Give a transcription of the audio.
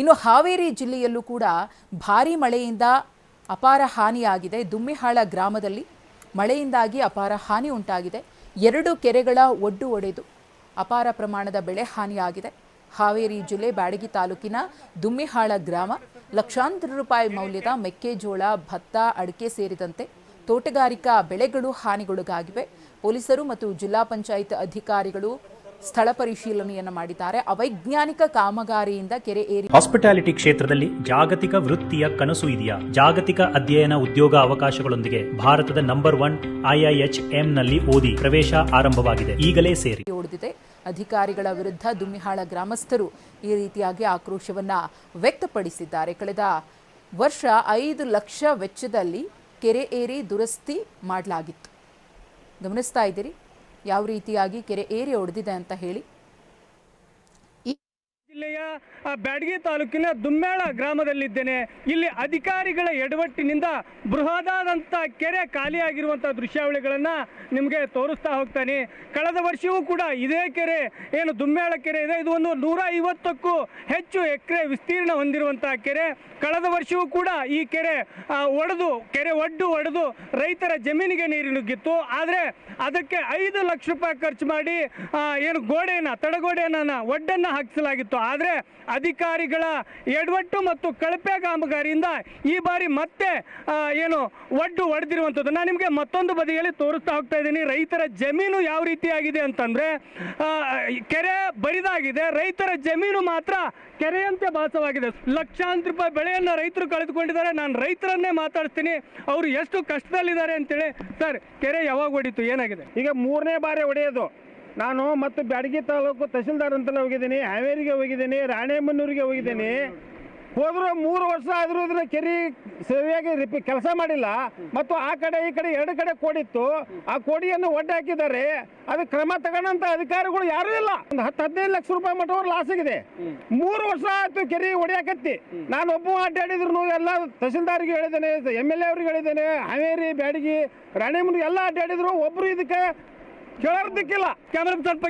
ಇನ್ನು ಹಾವೇರಿ ಜಿಲ್ಲೆಯಲ್ಲೂ ಕೂಡ ಭಾರೀ ಮಳೆಯಿಂದ ಅಪಾರ ಹಾನಿಯಾಗಿದೆ. ದುಮ್ಮಿಹಾಳ ಗ್ರಾಮದಲ್ಲಿ ಮಳೆಯಿಂದಾಗಿ ಅಪಾರ ಹಾನಿ ಉಂಟಾಗಿದೆ. ಎರಡು ಕೆರೆಗಳ ಒಡ್ಡು ಒಡೆದು ಅಪಾರ ಪ್ರಮಾಣದ ಬೆಳೆ ಹಾನಿಯಾಗಿದೆ. ಹಾವೇರಿ ಜಿಲ್ಲೆ ಬ್ಯಾಡಗಿ ತಾಲೂಕಿನ ದುಮ್ಮಿಹಾಳ ಗ್ರಾಮ ಲಕ್ಷಾಂತರ ರೂಪಾಯಿ ಮೌಲ್ಯದ ಮೆಕ್ಕೆಜೋಳ, ಭತ್ತ, ಅಡಿಕೆ ಸೇರಿದಂತೆ ತೋಟಗಾರಿಕಾ ಬೆಳೆಗಳು ಹಾನಿಗೊಳಗಾಗಿವೆ. ಪೊಲೀಸರು ಮತ್ತು ಜಿಲ್ಲಾ ಪಂಚಾಯತ್ ಅಧಿಕಾರಿಗಳು ಸ್ಥಳ ಪರಿಶೀಲನೆಯನ್ನು ಮಾಡಿದ್ದಾರೆ. ಅವೈಜ್ಞಾನಿಕ ಕಾಮಗಾರಿಯಿಂದ ಕೆರೆ ಏರಿ ಹಾಸ್ಪಿಟಾಲಿಟಿ ಕ್ಷೇತ್ರದಲ್ಲಿ ಜಾಗತಿಕ ವೃತ್ತಿಯ ಕನಸು ಇದೆಯಾ? ಜಾಗತಿಕ ಅಧ್ಯಯನ ಉದ್ಯೋಗ ಅವಕಾಶಗಳೊಂದಿಗೆ ಭಾರತದ ನಂಬರ್ ಒನ್ ಐಐಎಚ್ನಲ್ಲಿ ಓದಿ ಪ್ರವೇಶ ಆರಂಭವಾಗಿದೆ. ಈಗಲೇ ಸೇರಿ. ಓಡಿದಿದೆ. ಅಧಿಕಾರಿಗಳ ವಿರುದ್ಧ ದುಮ್ಮಿಹಾಳ ಗ್ರಾಮಸ್ಥರು ಈ ರೀತಿಯಾಗಿ ಆಕ್ರೋಶವನ್ನ ವ್ಯಕ್ತಪಡಿಸಿದ್ದಾರೆ. ಕಳೆದ ವರ್ಷ ಐದು ಲಕ್ಷ ವೆಚ್ಚದಲ್ಲಿ ಕೆರೆ ಏರಿ ದುರಸ್ತಿ ಮಾಡಲಾಗಿತ್ತು. ಗಮನಿಸ್ತಾ ಇದ್ದೀರಿ? ಯಾವ ರೀತಿಯಾಗಿ ಕೆರೆ ಏರಿ ಒಡೆದಿದೆ ಅಂತ ಹೇಳಿ ಜಿಲ್ಲೆಯ ಬ್ಯಾಡಗಿ ತಾಲೂಕಿನ ದುಮ್ಮೇಳ ಗ್ರಾಮದಲ್ಲಿದ್ದೇನೆ. ಇಲ್ಲಿ ಅಧಿಕಾರಿಗಳ ಎಡವಟ್ಟಿನಿಂದ ಬೃಹದಾದಂಥ ಕೆರೆ ಖಾಲಿಯಾಗಿರುವಂಥ ದೃಶ್ಯಾವಳಿಗಳನ್ನು ನಿಮಗೆ ತೋರಿಸ್ತಾ ಹೋಗ್ತಾನೆ. ಕಳೆದ ವರ್ಷವೂ ಕೂಡ ಇದೇ ಕೆರೆ, ಏನು ದುಮ್ಮೇಳ ಕೆರೆ ಇದೆ. ಇದು ಒಂದು ನೂರ ಐವತ್ತಕ್ಕೂ ಹೆಚ್ಚು ಎಕರೆ ವಿಸ್ತೀರ್ಣ ಹೊಂದಿರುವಂಥ ಕೆರೆ. ಕಳೆದ ವರ್ಷವೂ ಕೂಡ ಈ ಕೆರೆ ಒಡೆದು, ಕೆರೆ ಒಡ್ಡು ಒಡೆದು ರೈತರ ಜಮೀನಿಗೆ ನೀರು ನುಗ್ಗಿತ್ತು ಆದರೆ ಅದಕ್ಕೆ ಐದು ಲಕ್ಷ ರೂಪಾಯಿ ಖರ್ಚು ಮಾಡಿ ಏನು ಗೋಡೆಯನ್ನು, ತಡೆಗೋಡೆಯನ್ನು ಒಡ್ಡನ್ನು ಹಾಕಿಸಲಾಗಿತ್ತು. ಆದರೆ ಅಧಿಕಾರಿಗಳ ಎಡವಟ್ಟು ಮತ್ತು ಕಳಪೆ ಕಾಮಗಾರಿಯಿಂದ ಈ ಬಾರಿ ಮತ್ತೆ ಏನು ಒಡ್ಡು ಒಡೆದಿರುವಂಥದ್ದು. ನಾನು ನಿಮಗೆ ಮತ್ತೊಂದು ಬದಿಯಲ್ಲಿ ತೋರಿಸ್ತಾ ಹೋಗ್ತಾ ಇದ್ದೀನಿ. ರೈತರ ಜಮೀನು ಯಾವ ರೀತಿಯಾಗಿದೆ ಅಂತಂದರೆ ಕೆರೆ ಬರಿದಾಗಿದೆ. ರೈತರ ಜಮೀನು ಮಾತ್ರ ಕೆರೆಯಂತೆ ಭಾಸವಾಗಿದೆ. ಲಕ್ಷಾಂತರ ರೂಪಾಯಿ ಬೆಳೆಯನ್ನು ರೈತರು ಕಳೆದುಕೊಂಡಿದ್ದಾರೆ. ನಾನು ರೈತರನ್ನೇ ಮಾತಾಡ್ತೀನಿ. ಅವರು ಎಷ್ಟು ಕಷ್ಟದಲ್ಲಿದ್ದಾರೆ ಅಂತೇಳಿ. ಸರ್, ಕೆರೆ ಯಾವಾಗ ಹೊಡಿತು ಏನಾಗಿದೆ? ಈಗ ಮೂರನೇ ಬಾರಿ ಹೊಡೆಯೋದು ನಾನು ಮತ್ತು ಬ್ಯಾಡಗಿ ತಾಲೂಕು ತಹಸೀಲ್ದಾರ್ ಅಂತಲೇ ಹೋಗಿದ್ದೀನಿ, ಹಾವೇರಿಗೆ ಹೋಗಿದ್ದೀನಿ ರಾಣೆಬೆನ್ನೂರಿಗೆ ಹೋಗಿದ್ದೀನಿ. ಹೋದರೂ ಮೂರು ವರ್ಷ ಆದರೂ ಇದ್ರ ಕೆರೆ ಸರಿಯಾಗಿ ರಿಪಿ ಕೆಲಸ ಮಾಡಿಲ್ಲ. ಮತ್ತು ಆ ಕಡೆ ಈ ಕಡೆ ಎರಡು ಕಡೆ ಕೋಡಿತ್ತು. ಆ ಕೋಡಿಯನ್ನು ಒಡ್ಡೆ ಹಾಕಿದ್ದಾರೆ. ಅದು ಕ್ರಮ ತಗೊಂಡಂತ ಅಧಿಕಾರಿಗಳು ಯಾರೂ ಇಲ್ಲ. ಒಂದು ಹತ್ತು ಹದಿನೈದು ಲಕ್ಷ ರೂಪಾಯಿ ಮಟ್ಟವ್ರು ಲಾಸ್ ಆಗಿದೆ. ಮೂರು ವರ್ಷ ಆಯ್ತು ಕೆರೆ ಒಡೆಯಾಕತ್ತಿ. ನಾನು ಒಬ್ಬ ಅಡ್ಡಾಡಿದ್ರು ಎಲ್ಲ ತಹಸೀಲ್ದಾರ್ಗೆ ಹೇಳಿದ್ದೇನೆ, ಎಂ ಎಲ್ ಎ ಅವ್ರಿಗೆ ಹೇಳಿದ್ದೇನೆ, ಹಾವೇರಿ, ಬ್ಯಾಡಗಿ ರಾಣೆಬೆನ್ನೂರು ಎಲ್ಲ ಅಡ್ಡಾಡಿದ್ರು. ಒಬ್ರು ಇದಕ್ಕೆ ಕೇಳೋದಕ್ಕಿಲ್ಲ ಕ್ಯಾಮ್ರಾ ಸ್ವಲ್ಪ